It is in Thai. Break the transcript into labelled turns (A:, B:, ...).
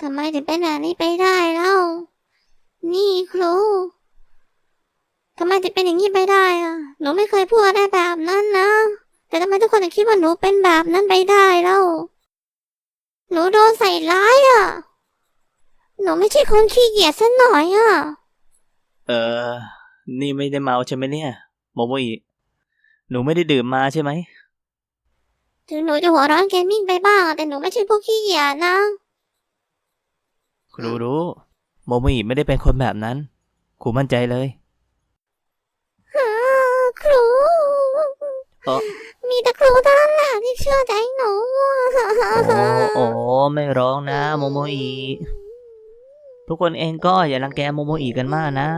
A: ทำไมถึงเป็นแบบนี้ไปได้เล่า นี่ครู ทำไมถึงเป็นอย่างนี้ไปได้อะหนูไม่เคยพูดอะไรแบบนั้นนะ แต่ทำไมทุกคนถึงคิดว่าหนูเป็นแบบนั้นไปได้เล่า หนูโดนใส่ร้ายอะหนูไม่ใช่คนขี้เกียจสักหน่อยอะ
B: เออ นี่ไม่ได้เมาใช่ไหมเนี่ยโมโมอิหนูไม่ได้ดื่มมาใช่ไหม
A: ถึงหนูจะหัวร้อนเกมมิ่งไปบ้างอะแต่หนูไม่ใช่พวกขี้เกียจนะ
B: ครูรู้ โมโมอิไม่ได้เป็นคนแบบนั้น ครูมั่นใจเลย
A: อ้าวครู
B: เอ้อ
A: มีแต่ครูเท่านั้นแหละที่เชื่อใจหนูอะ
B: โอ้โอ้ไม่ร้องนะโมโมอิทุกคนเองก็อย่ารังแกโมโมอิกันมากนะ